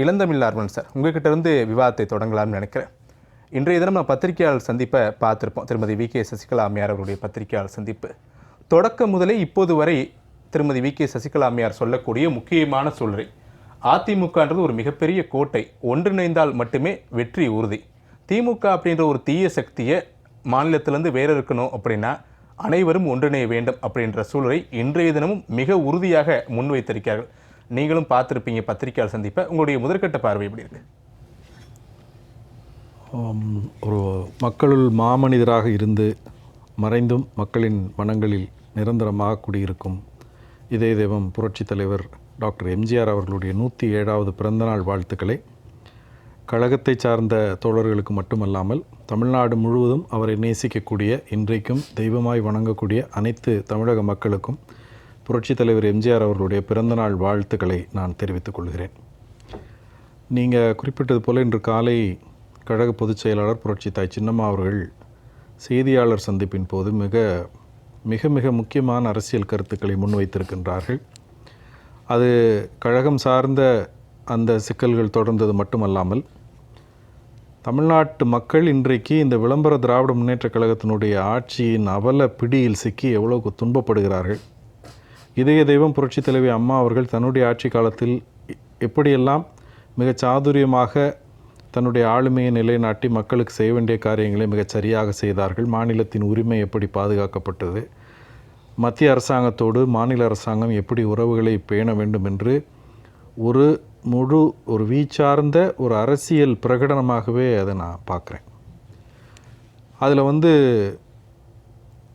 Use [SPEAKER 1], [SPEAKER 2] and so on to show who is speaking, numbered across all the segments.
[SPEAKER 1] இளந்தமிழ் sir உங்ககிட்ட இருந்து விவாதத்தை தொடங்கலாம்னு நினைக்கிறேன். இன்றைய தினம் நான் பத்திரிகையாளர் சந்திப்பை பார்த்துருப்போம். திருமதி வி கே சசிகலா அம்மையார் அவருடைய பத்திரிகையாளர் சந்திப்பு. தொடக்கம் முதலே இப்போது வரை திருமதி வி கே சசிகலா அம்மையார் சொல்லக்கூடிய முக்கியமான சூழ்நிலை. அதிமுகன்றது ஒரு மிகப்பெரிய கோட்டை. ஒன்றிணைந்தால் மட்டுமே வெற்றி உறுதி. திமுக அப்படின்ற ஒரு தீய சக்தியை மாநிலத்திலேருந்து வேற இருக்கணும் அப்படின்னா அனைவரும் ஒன்றிணைய வேண்டும் அப்படின்ற சூழலை இன்றைய தினமும் மிக உறுதியாக முன்வைத்திருக்கிறார்கள். நீங்களும் பார்த்துருப்பீங்க பத்திரிகையாளர் சந்திப்பை. உங்களுடைய முதற்கட்ட பார்வை எப்படி இருக்கு?
[SPEAKER 2] ஒரு மக்களுள் மாமனிதராக இருந்து மறைந்தும் மக்களின் மனங்களில் நிரந்தரமாக குடியிருக்கும் இதய தெய்வம் புரட்சித் தலைவர் டாக்டர் எம்ஜிஆர் அவர்களுடைய நூற்றி ஏழாவது பிறந்தநாள் வாழ்த்துக்களை. கழகத்தை சார்ந்த தோழர்களுக்கு மட்டுமல்லாமல் தமிழ்நாடு முழுவதும் அவரை நேசிக்கக்கூடிய இன்றைக்கும் தெய்வமாய் வணங்கக்கூடிய அனைத்து தமிழக மக்களுக்கும் புரட்சித் தலைவர் எம்ஜிஆர் அவர்களுடைய பிறந்தநாள் வாழ்த்துக்களை நான் தெரிவித்துக் கொள்கிறேன். நீங்கள் குறிப்பிட்டது போல இன்று காலை கழக பொதுச் செயலாளர் புரட்சி தாய் சின்னம்மா அவர்கள் செய்தியாளர் சந்திப்பின் போது மிக மிக மிக முக்கியமான அரசியல் கருத்துக்களை முன்வைத்திருக்கின்றார்கள். அது கழகம் சார்ந்த அந்த சிக்கல்கள் தொடர்ந்தது மட்டுமல்லாமல் தமிழ்நாட்டு மக்கள் இன்றைக்கு இந்த விளம்பர திராவிட முன்னேற்றக் கழகத்தினுடைய ஆட்சியின் அவல பிடியில் சிக்கி எவ்வளவு துன்பப்படுகிறார்கள் இதய தெய்வம் புரட்சி தலைவி அம்மா அவர்கள் தன்னுடைய ஆட்சி காலத்தில் எப்படியெல்லாம் மிகச் சாதுரியமாக தன்னுடைய ஆளுமையை நிலைநாட்டி மக்களுக்கு செய்ய வேண்டிய காரியங்களை மிகச் சரியாக செய்தார்கள் மாநிலத்தின் உரிமை எப்படி பாதுகாக்கப்பட்டது மத்திய அரசாங்கத்தோடு மாநில அரசாங்கம் எப்படி உறவுகளை பேண வேண்டும் என்று ஒரு முழு ஒரு வீச்சார்ந்த ஒரு அரசியல் பிரகடனமாகவே அதை நான் பார்க்குறேன். அதில் வந்து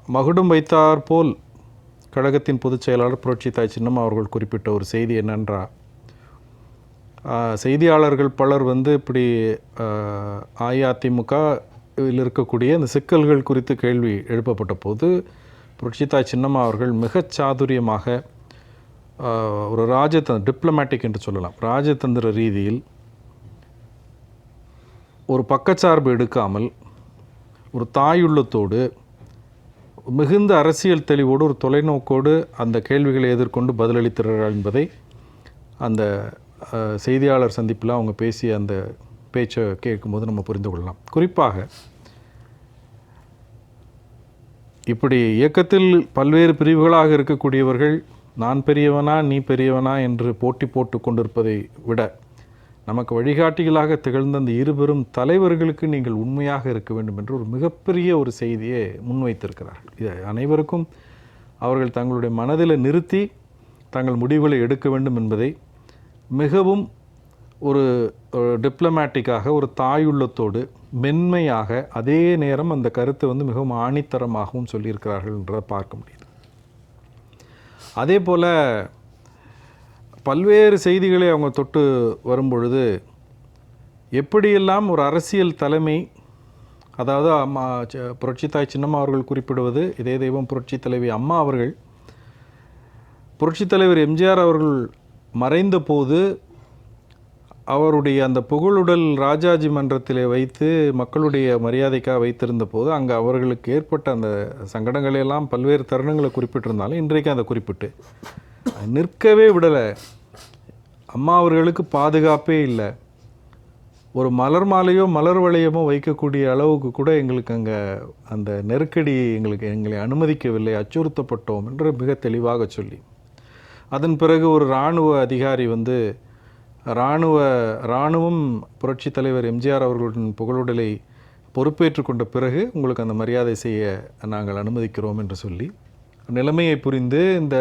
[SPEAKER 2] மகுடம் வைத்தார் போல் கழகத்தின் பொதுச் செயலாளர் புரட்சி தாய் சின்னம்மா அவர்கள் குறிப்பிட்ட ஒரு செய்தி என்னென்றா? செய்தியாளர்கள் பலர் வந்து இப்படி அஇஅதிமுக இருக்கக்கூடிய இந்த சிக்கல்கள் குறித்து கேள்வி எழுப்பப்பட்ட போது புரட்சிதா சின்னம்மா அவர்கள் மிகச் சாதுரியமாக ஒரு ராஜதந்திர டிப்ளமேட்டிக் என்று சொல்லலாம். ராஜதந்திர ரீதியில் ஒரு பக்கச்சார்பு எடுக்காமல் ஒரு தாயுள்ளத்தோடு மிகுந்த அரசியல் தெளிவோடு ஒரு தொலைநோக்கோடு அந்த கேள்விகளை எதிர்கொண்டு பதிலளித்திருக்கிறார் என்பதை அந்த செய்தியாளர் சந்திப்பில் அவங்க பேசிய அந்த பேச்சை கேட்கும்போது நம்ம புரிந்து கொள்ளலாம். குறிப்பாக இப்படி இயக்கத்தில் பல்வேறு பிரிவுகளாக இருக்கக்கூடியவர்கள் நான் பெரியவனா நீ பெரியவனா என்று போட்டி போட்டு கொண்டிருப்பதை விட நமக்கு வழிகாட்டிகளாக திகழ்ந்த அந்த இருபெரும் தலைவர்களுக்கு நீங்கள் உண்மையாக இருக்க வேண்டும் என்று ஒரு மிகப்பெரிய ஒரு செய்தியை முன்வைத்திருக்கிறார்கள். இது அனைவருக்கும் அவர்கள் தங்களுடைய மனதில் நிறுத்தி தங்கள் முடிவுகளை எடுக்க வேண்டும் என்பதை மிகவும் ஒரு டிப்ளமேட்டிக்காக ஒரு தாயுள்ளத்தோடு மென்மையாக அதே நேரம் அந்த கருத்தை வந்து மிகவும் ஆணித்தரமாகவும் சொல்லியிருக்கிறார்கள் என்றதை பார்க்க முடியுது. அதே போல் பல்வேறு செய்திகளை அவங்க தொட்டு வரும்பொழுது எப்படியெல்லாம் ஒரு அரசியல் தலைமை அதாவது அம்மா புரட்சித்தாய் சின்னம்மா அவர்கள் குறிப்பிடுவது இதே தெய்வம் புரட்சி தலைவி அம்மா அவர்கள் புரட்சித் தலைவர் எம்ஜிஆர் அவர்கள் மறைந்த போது அவருடைய அந்த புகழுடல் ராஜாஜி மன்றத்திலே வைத்து மக்களுடைய மரியாதைக்காக வைத்திருந்த போது அங்கே அவர்களுக்கு ஏற்பட்ட அந்த சங்கடங்களை எல்லாம் பல்வேறு தருணங்களை குறிப்பிட்டிருந்தாலும் இன்றைக்கு அதை குறிப்பிட்டு நிற்கவே விடலை. அம்மா அவர்களுக்கு பாதுகாப்பே இல்லை. ஒரு மலர் மாலையோ மலர் வளையமோ வைக்கக்கூடிய அளவுக்கு கூட எங்களுக்கு அங்கே அந்த நெருக்கடி எங்களுக்கு எங்களை அனுமதிக்கவில்லை அச்சுறுத்தப்பட்டோம் என்று மிக தெளிவாக சொல்லி. அதன் பிறகு ஒரு இராணுவ அதிகாரி வந்து இராணுவ இராணுவம் புரட்சித் தலைவர் எம்ஜிஆர் அவர்களுடன் புகழுடலை பொறுப்பேற்று கொண்ட பிறகு உங்களுக்கு அந்த மரியாதை செய்ய நாங்கள் அனுமதிக்கிறோம் என்று சொல்லி நிலைமையை புரிந்து இந்த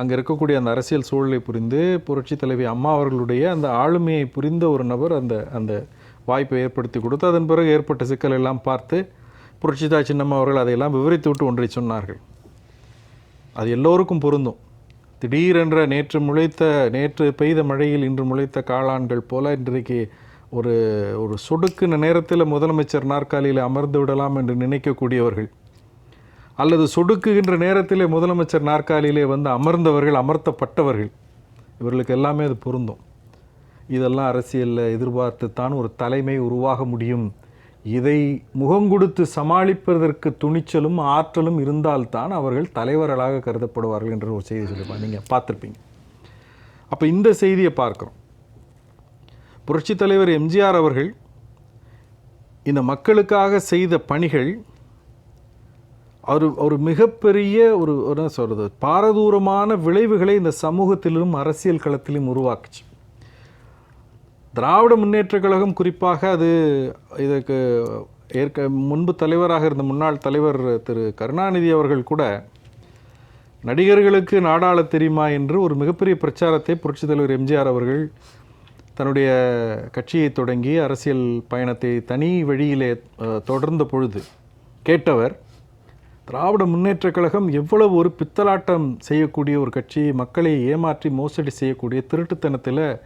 [SPEAKER 2] அங்கே இருக்கக்கூடிய அந்த அரசியல் சூழலை புரிந்து புரட்சி தலைவி அம்மா அவர்களுடைய அந்த ஆளுமையை புரிந்த ஒரு நபர் அந்த அந்த வாய்ப்பை ஏற்படுத்தி கொடுத்து அதன் பிறகு ஏற்பட்ட சிக்கல் எல்லாம் பார்த்து புரட்சிதா சின்னம்மா அவர்கள் அதையெல்லாம் விவரித்து விட்டு ஒன்றை சொன்னார்கள். அது எல்லோருக்கும் பொருந்தும். திடீரென்ற நேற்று முளைத்த நேற்று பெய்த மழையில் இன்று முளைத்த காளான்கள் போல இன்றைக்கு ஒரு ஒரு சொடுக்கு நேரத்தில் முதலமைச்சர் நாற்காலியில் அமர்ந்து விடலாம் என்று நினைக்கக்கூடியவர்கள். அல்லது சொடுக்குகின்ற நேரத்திலே முதலமைச்சர் நாற்காலியிலே வந்து அமர்ந்தவர்கள் அமர்த்தப்பட்டவர்கள். இவர்களுக்கு எல்லாமே அது பொருந்தும். இதெல்லாம் அரசியலில் எதிர்பார்த்துத்தான் ஒரு தலைமை உருவாக முடியும். இதை முகங்கொடுத்து சமாளிப்பதற்கு துணிச்சலும் ஆற்றலும் இருந்தால்தான் அவர்கள் தலைவர்களாக கருதப்படுவார்கள் என்ற ஒரு செய்தி சொல்லியிருப்பாங்க. நீங்கள் பார்த்துருப்பீங்க. அப்போ இந்த செய்தியை பார்க்குறோம். புரட்சித் தலைவர் எம்ஜிஆர் அவர்கள் இந்த மக்களுக்காக செய்த பணிகள் ஒரு ஒரு மிகப்பெரிய ஒரு என்ன சொல்கிறது பாரதூரமான விளைவுகளை இந்த சமூகத்திலும் அரசியல் களத்திலும் உருவாக்குச்சு. திராவிட முன்னேற்றக் கழகம் குறிப்பாக அது இதுக்கு ஏற்க முன்பு தலைவராக இருந்த முன்னாள் தலைவர் திரு கருணாநிதி அவர்கள் கூட நடிகர்களுக்கு நாடாள தெரியுமா என்று ஒரு மிகப்பெரிய பிரச்சாரத்தை புரட்சித் தலைவர் எம்ஜிஆர் அவர்கள் தன்னுடைய கட்சியை தொடங்கி அரசியல் பயணத்தை தனி வழியிலே தொடர்ந்த பொழுது கேட்டவர். திராவிட முன்னேற்றக் கழகம் எவ்வளவு ஒரு பித்தலாட்டம் செய்யக்கூடிய ஒரு கட்சி மக்களை ஏமாற்றி மோசடி செய்யக்கூடிய திருட்டுத்தனத்தில்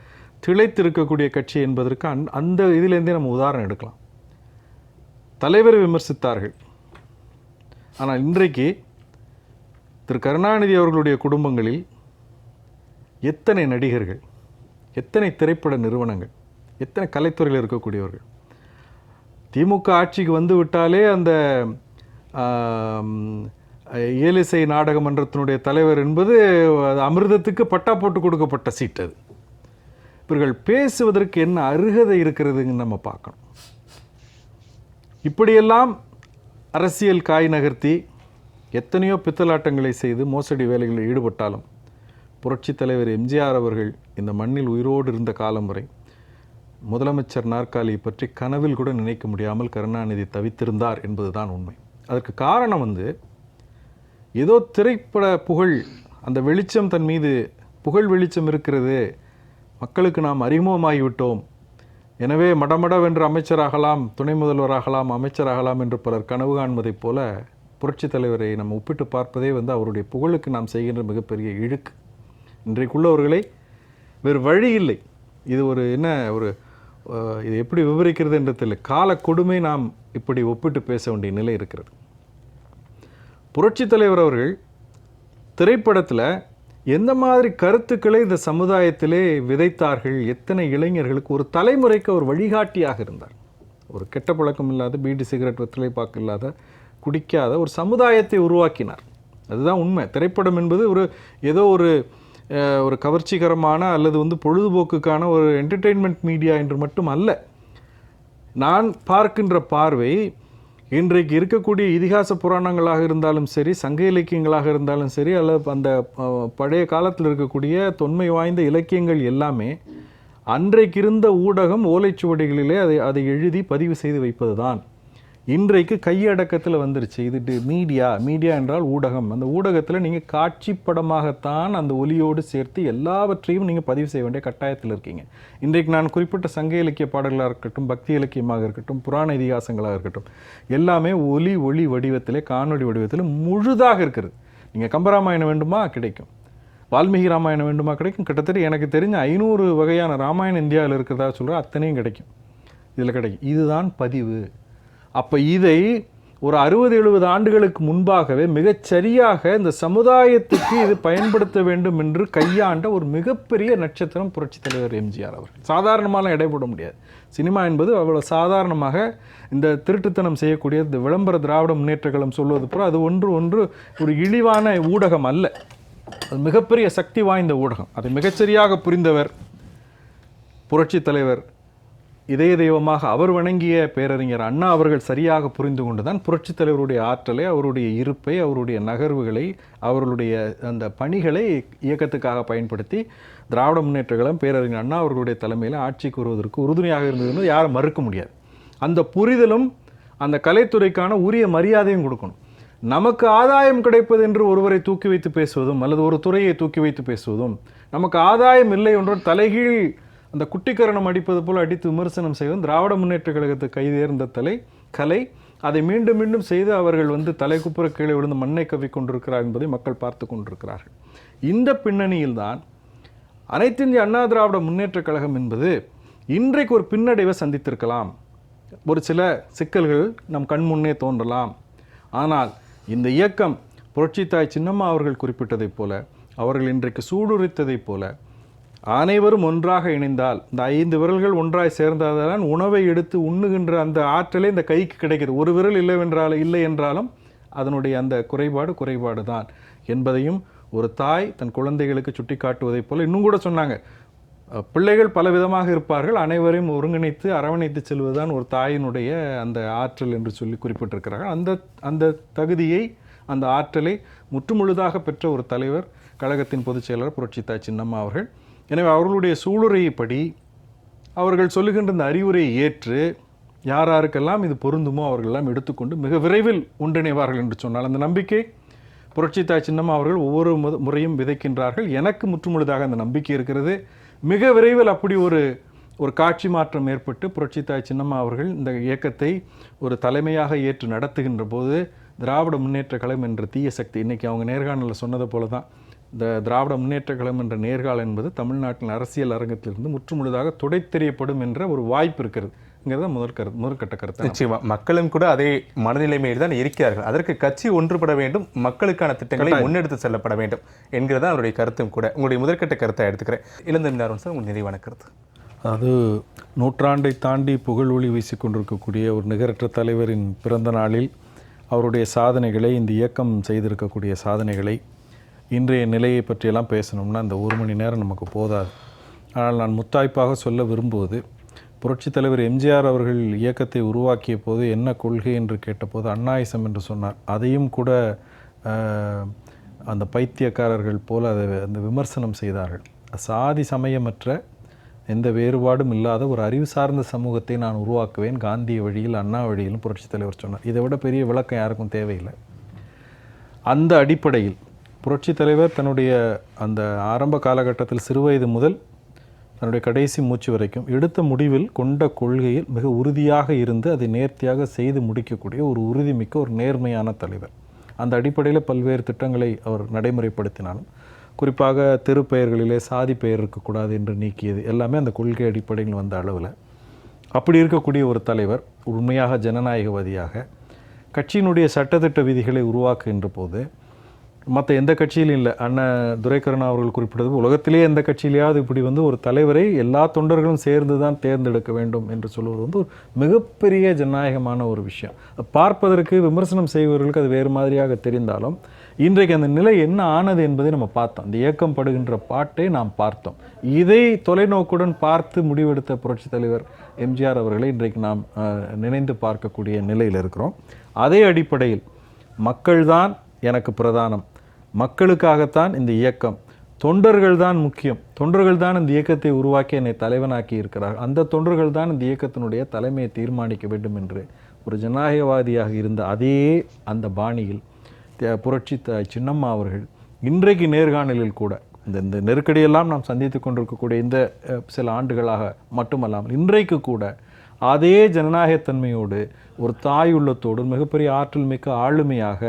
[SPEAKER 2] திளைத்திருக்கக்கூடிய கட்சி என்பதற்கு அந் அந்த இதிலேருந்தே நம்ம உதாரணம் எடுக்கலாம். தலைவரை விமர்சித்தார்கள். ஆனால் இன்றைக்கு திரு கருணாநிதி அவர்களுடைய குடும்பங்களில் எத்தனை நடிகர்கள் எத்தனை திரைப்பட நிறுவனங்கள் எத்தனை கலைத்துறையில் இருக்கக்கூடியவர்கள் திமுக ஆட்சிக்கு வந்து விட்டாலே அந்த ஏலிசை நாடகமன்றத்தினுடைய நாடக மன்றத்தினுடைய தலைவர் என்பது அது அமிர்தத்துக்கு பட்டா போட்டு கொடுக்கப்பட்ட சீட் அது. இவர்கள் பேசுவதற்கு என்ன அருகதை இருக்கிறதுன்னு நம்ம பார்க்கணும். இப்படியெல்லாம் அரசியல் காய் நகர்த்தி எத்தனையோ பித்தலாட்டங்களை செய்து மோசடி வேலைகளில் ஈடுபட்டாலும் புரட்சித் தலைவர் எம்ஜிஆர் அவர்கள் இந்த மண்ணில் உயிரோடு இருந்த காலம் வரை முதலமைச்சர் நாற்காலியை பற்றி கனவில் கூட நினைக்க முடியாமல் கருணாநிதி தவித்திருந்தார் என்பதுதான் உண்மை. அதற்கு காரணம் வந்து ஏதோ திரைப்பட புகழ் அந்த வெளிச்சம் தன் மீது புகழ் வெளிச்சம் இருக்கிறது மக்களுக்கு நாம் அறிமுகமாகிவிட்டோம். எனவே மடமடவென்று அமைச்சராகலாம் துணை முதல்வராகலாம் அமைச்சராகலாம் என்று பலர் கனவு காண்பதைப் போல புரட்சித் தலைவரை நம்ம ஒப்பிட்டு பார்ப்பதே வந்து அவருடைய புகழுக்கு நாம் செய்கின்ற மிகப்பெரிய இழுக்கு. இன்றைக்குள்ளவர்களை வேறு வழி இல்லை. இது ஒரு என்ன ஒரு இது எப்படி விவரிக்கிறது என்று தெரியல. கால கொடுமை நாம் இப்படி ஒப்பிட்டு பேச வேண்டிய நிலை இருக்கிறது. புரட்சித் தலைவர் அவர்கள் திரைப்படத்தில் எந்த மாதிரி கருத்துக்களை இந்த சமுதாயத்திலே விதைத்தார்கள் எத்தனை இளைஞர்களுக்கு ஒரு தலைமுறைக்கு ஒரு வழிகாட்டியாக இருந்தார். ஒரு கெட்ட பழக்கம் இல்லாத பீடி சிகரெட் வெத்தலை பாக்கு இல்லாத குடிக்காத ஒரு சமுதாயத்தை உருவாக்கினார். அதுதான் உண்மை. திரைப்படம் என்பது ஒரு ஏதோ ஒரு ஒரு கவர்ச்சிகரமான அல்லது வந்து பொழுதுபோக்குக்கான ஒரு என்டர்டெயின்மெண்ட் மீடியா என்று மட்டும் அல்ல. நான் பார்க்கின்ற பார்வை இன்றைக்கு இருக்கக்கூடிய இதிகாச புராணங்களாக இருந்தாலும் சரி சங்க இலக்கியங்களாக இருந்தாலும் சரி அல்லது அந்த பழைய காலத்தில் இருக்கக்கூடிய தொன்மை வாய்ந்த இலக்கியங்கள் எல்லாமே அன்றைக்கு இருந்த ஊடகம் ஓலைச்சுவடிகளிலே அதை அதை எழுதி பதிவு செய்து வைப்பது தான் இன்றைக்கு கையடக்கத்தில் வந்துருச்சு. இது மீடியா. மீடியா என்றால் ஊடகம். அந்த ஊடகத்தில் நீங்கள் காட்சி படமாகத்தான் அந்த ஒலியோடு சேர்த்து எல்லாவற்றையும் நீங்கள் பதிவு செய்ய வேண்டிய கட்டாயத்தில் இருக்கீங்க. இன்றைக்கு நான் குறிப்பிட்ட சங்க இலக்கிய பாடல்களாக இருக்கட்டும் பக்தி இலக்கியமாக இருக்கட்டும் புராண இதிகாசங்களாக இருக்கட்டும் எல்லாமே ஒலி ஒளி வடிவத்திலே காணொலி வடிவத்தில் முழுதாக இருக்கிறது. நீங்கள் கம்பராமாயணம் வேண்டுமா? கிடைக்கும். வால்மீகி ராமாயணம் வேண்டுமா? கிடைக்கும். கிட்டத்தட்ட எனக்கு தெரிஞ்ச ஐநூறு வகையான ராமாயணம் இந்தியாவில் இருக்கிறதா சொல்கிற அத்தனையும் கிடைக்கும். இதில் கிடைக்கும். இதுதான் பதிவு. அப்போ இதை ஒரு அறுபது எழுபது ஆண்டுகளுக்கு முன்பாகவே மிகச்சரியாக இந்த சமுதாயத்துக்கு இது பயன்படுத்த வேண்டும் என்று கையாண்ட ஒரு மிகப்பெரிய நட்சத்திரம் புரட்சித் தலைவர் எம்ஜிஆர் அவர்கள். சாதாரணமாலாம் இடைப்பட முடியாது. சினிமா என்பது அவ்வளோ சாதாரணமாக இந்த திருட்டுத்தனம் செய்யக்கூடிய இந்த விளம்பர திராவிட முன்னேற்ற கழகம் சொல்வது போல அது ஒன்று ஒன்று ஒரு இழிவான ஊடகம் அல்ல. அது மிகப்பெரிய சக்தி வாய்ந்த ஊடகம். அதை மிகச்சரியாக புரிந்தவர் புரட்சித் தலைவர் இதய தெய்வமாக அவர் வணங்கிய பேரறிஞர் அண்ணா அவர்கள் சரியாக புரிந்து கொண்டுதான் புரட்சித் தலைவருடைய ஆற்றலை அவருடைய இருப்பை அவருடைய நகர்வுகளை அவர்களுடைய அந்த பணிகளை இயக்கத்துக்காக பயன்படுத்தி திராவிட முன்னேற்றங்களும் பேரறிஞர் அண்ணா அவர்களுடைய தலைமையில் ஆட்சிக்கு வருவதற்கு உறுதுணையாக இருந்ததுன்னு யாரும் மறுக்க முடியாது. அந்த புரிதலும் அந்த கலைத்துறைக்கான உரிய மரியாதையும் கொடுக்கணும். நமக்கு ஆதாயம் கிடைப்பது என்று ஒருவரை தூக்கி வைத்து பேசுவதும் அல்லது ஒரு துறையை தூக்கி வைத்து பேசுவதும் நமக்கு ஆதாயம் இல்லை என்றும் தலைகீழ் அந்த குட்டிக்கரணம் அடிப்பது போல் அடித்து விமர்சனம் செய்வதும் திராவிட முன்னேற்ற கழகத்துக்கு கைதேர்ந்த தலை கலை. அதை மீண்டும் மீண்டும் செய்து அவர்கள் வந்து தலைக்குப்புற கீழே விழுந்து மண்ணை கவி கொண்டிருக்கிறார் என்பதை மக்கள் பார்த்து கொண்டிருக்கிறார்கள். இந்த பின்னணியில்தான் அனைத்து இந்திய அண்ணா திராவிட முன்னேற்ற கழகம் என்பது இன்றைக்கு ஒரு பின்னடைவை சந்தித்திருக்கலாம். ஒரு சில சிக்கல்கள் நம் கண் முன்னே தோன்றலாம். ஆனால் இந்த இயக்கம் புரட்சித்தாய் சின்னம்மா அவர்கள் குறிப்பிட்டதைப் போல அவர்கள் இன்றைக்கு சூடுரித்ததைப் போல அனைவரும் ஒன்றாக இணைந்தால் இந்த ஐந்து விரல்கள் ஒன்றாய் சேர்ந்தால்தான் உணவை எடுத்து உண்ணுகின்ற அந்த ஆற்றலே இந்த கைக்கு கிடைக்கிறது ஒரு விரல் இல்லைவென்றால் இல்லை என்றாலும் அதனுடைய அந்த குறைபாடு குறைபாடு தான் என்பதையும் ஒரு தாய் தன் குழந்தைகளுக்கு சுட்டி காட்டுவதைப் போல இன்னும் கூட சொன்னாங்க. பிள்ளைகள் பலவிதமாக இருப்பார்கள். அனைவரையும் ஒருங்கிணைத்து அரவணைத்து செல்வதுதான் ஒரு தாயினுடைய அந்த ஆற்றல் என்று சொல்லி குறிப்பிட்டிருக்கிறார்கள். அந்த அந்த தகுதியை அந்த ஆற்றலை முற்றுமுழுதாக பெற்ற ஒரு தலைவர் கழகத்தின் பொதுச் செயலாளர் புரட்சித்தாய் சின்னம்மா அவர்கள் எனவே அவர்களுடைய சூளுரைப்படி அவர்கள் சொல்லுகின்ற இந்த அறிவுரையை ஏற்று யார் யாருக்கெல்லாம் இது பொருந்துமோ அவர்களெல்லாம் எடுத்துக்கொண்டு மிக விரைவில் ஒன்றிணைவார்கள் என்று சொன்னால் அந்த நம்பிக்கை புரட்சித்தாய் சின்னம்மா அவர்கள் ஒவ்வொரு முத- முறையும் விதைக்கின்றார்கள். எனக்கு முற்றுமுழுதாக அந்த நம்பிக்கை இருக்கிறது. மிக விரைவில் அப்படி ஒரு ஒரு காட்சி மாற்றம் ஏற்பட்டு புரட்சித்தாய் சின்னம்மா அவர்கள் இந்த இயக்கத்தை ஒரு தலைமையாக ஏற்று நடத்துகின்ற போது திராவிட முன்னேற்ற கழகம் என்ற தீய சக்தி இன்றைக்கி அவங்க நேர்காணலில் சொன்னதை போல தான் இந்த திராவிட முன்னேற்ற கழகம் என்ற நேர்காலம் என்பது தமிழ்நாட்டின் அரசியல் அரங்கத்திலிருந்து முற்றுமுழுதாக துடைத்தெறியப்படும் என்ற ஒரு வாய்ப்பு இருக்கிறதுங்கிறத முதல் கரு முதற்கட்ட கருத்து.
[SPEAKER 1] நிச்சயமா. மக்களும் கூட அதே மனநிலைமையில் தான் இருக்கிறார்கள். அதற்கு கட்சி ஒன்றுபட வேண்டும் மக்களுக்கான திட்டங்களை முன்னெடுத்து செல்லப்பட வேண்டும் என்கிறதா அவருடைய கருத்தும் கூட. உங்களுடைய முதற்கட்ட கருத்தை எடுத்துக்கிறேன். இளந்தமிழ் சார் உங்கள் நிறைவான கருத்து
[SPEAKER 2] அது நூற்றாண்டை தாண்டி புகழ் ஒளி வீசிக்கொண்டிருக்கக்கூடிய ஒரு நிகரற்ற தலைவரின் பிறந்த நாளில் அவருடைய சாதனைகளை இந்த இயக்கம் செய்திருக்கக்கூடிய சாதனைகளை இன்றைய நிலையை பற்றியெல்லாம் பேசணும்னா அந்த ஒரு மணி நேரம் நமக்கு போதாது. ஆனால் நான் முத்தாய்ப்பாக சொல்ல விரும்புவது புரட்சித் தலைவர் எம்ஜிஆர் அவர்கள் இயக்கத்தை உருவாக்கிய போது என்ன கொள்கை என்று கேட்டபோது அன்னாயசம் என்று சொன்னார். அதையும் கூட அந்த பைத்தியக்காரர்கள் போல் அதை அந்த விமர்சனம் செய்தார்கள். சாதி சமயமற்ற எந்த வேறுபாடும் இல்லாத ஒரு அறிவு சார்ந்த சமூகத்தை நான் உருவாக்குவேன். காந்திய வழியில் அண்ணா வழியிலும் புரட்சித் தலைவர் சொன்னார். இதை விட பெரிய விளக்கம் யாருக்கும் தேவையில்லை. அந்த அடிப்படையில் புரட்சித் தலைவர் தன்னுடைய அந்த ஆரம்ப காலகட்டத்தில் சிறுவயது முதல் தன்னுடைய கடைசி மூச்சு வரைக்கும் எடுத்த முடிவில் கொண்ட கொள்கையில் மிக உறுதியாக இருந்து அதை நேர்த்தியாக செய்து முடிக்கக்கூடிய ஒரு உறுதிமிக்க ஒரு நேர்மையான தலைவர். அந்த அடிப்படையில் பல்வேறு திட்டங்களை அவர் நடைமுறைப்படுத்தினாலும் குறிப்பாக தெருப்பெயர்களிலே சாதி பெயர் இருக்கக்கூடாது என்று நீக்கியது எல்லாமே அந்த கொள்கை அடிப்படையில் வந்த அளவில். அப்படி இருக்கக்கூடிய ஒரு தலைவர் உண்மையாக ஜனநாயகவாதியாக கட்சியினுடைய சட்டத்திட்ட விதிகளை உருவாக்குகின்ற போது மற்ற எந்த கட்சியிலும் இல்லை. அண்ணன் துரைக்கருணா அவர்கள் குறிப்பிட்டது உலகத்திலேயே எந்த கட்சியிலேயாவது இப்படி வந்து ஒரு தலைவரை எல்லா தொண்டர்களும் சேர்ந்து தான் தேர்ந்தெடுக்க வேண்டும் என்று சொல்வது வந்து ஒரு மிகப்பெரிய ஜனநாயகமான ஒரு விஷயம். பார்ப்பதற்கு விமர்சனம் செய்பவர்களுக்கு அது வேறு மாதிரியாக தெரிந்தாலும் இன்றைக்கு அந்த நிலை என்ன ஆனது என்பதை நம்ம பார்த்தோம். இந்த இயக்கம் படுகின்ற பாட்டை நாம் பார்த்தோம். இதை தொலைநோக்குடன் பார்த்து முடிவெடுத்த புரட்சித் தலைவர் எம்ஜிஆர் அவர்களை இன்றைக்கு நாம் நினைந்து பார்க்கக்கூடிய நிலையில் இருக்கிறோம். அதே அடிப்படையில் மக்கள்தான் எனக்கு பிரதானம். மக்களுக்காகத்தான் இந்த இயக்கம். தொண்டர்கள் தான் முக்கியம். தொண்டர்கள் தான் இந்த இயக்கத்தை உருவாக்கி என்னை தலைவனாக்கி இருக்கிறார். அந்த தொண்டர்கள் தான் இந்த இயக்கத்தினுடைய தலைமையை தீர்மானிக்க வேண்டும் என்று ஒரு ஜனநாயகவாதியாக இருந்த அதே அந்த பாணியில் புரட்சி த- சின்னம்மா அவர்கள் இன்றைக்கு நேர்காணலில் கூட இந்த இந்த நெருக்கடியெல்லாம் நாம் சந்தித்து கொண்டிருக்கக்கூடிய இந்த சில ஆண்டுகளாக மட்டுமல்லாமல் இன்றைக்கு கூட அதே ஜனநாயகத்தன்மையோடு ஒரு தாய் உள்ளத்தோடு மிகப்பெரிய ஆற்றல் மிக்க ஆளுமையாக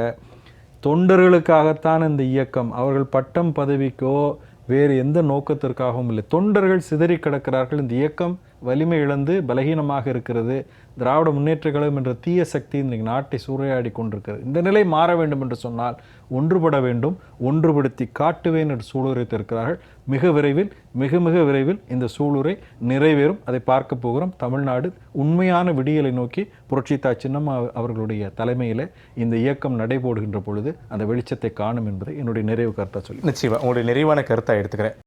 [SPEAKER 2] தொண்டர்களுக்காகத்தான் இந்த இயக்கம். அவர்கள் பட்டம் பதவிக்கோ வேறு எந்த நோக்கத்திற்காகவும் இல்லை. தொண்டர்கள் சிதறி கிடக்கிறார்கள். இந்த இயக்கம் வலிமை இழந்து பலகீனமாக இருக்கிறது. திராவிட முன்னேற்ற கழகம் என்ற தீய சக்தி இன்றைக்கு நாட்டை சூறையாடி கொண்டிருக்கிறது. இந்த நிலை மாற வேண்டும் என்று சொன்னால் ஒன்றுபட வேண்டும் ஒன்றுபடுத்தி காட்டுவேன் என்று சூளுரைத்திருக்கிறார்கள் மிக விரைவில் மிக மிக விரைவில் இந்த சூளுரை நிறைவேறும். அதை பார்க்க போகிறோம். தமிழ்நாடு உண்மையான விடியலை நோக்கி புரட்சித்தா சின்னம்மா அவர்களுடைய தலைமையில் இந்த இயக்கம் நடைபோடுகின்ற பொழுது அந்த வெளிச்சத்தை காணும் என்பதை என்னுடைய நிறைவு கருத்தாக சொல்லி
[SPEAKER 1] நிச்சயமா உங்களுடைய நிறைவான கருத்தாக எடுத்துக்கிறேன்.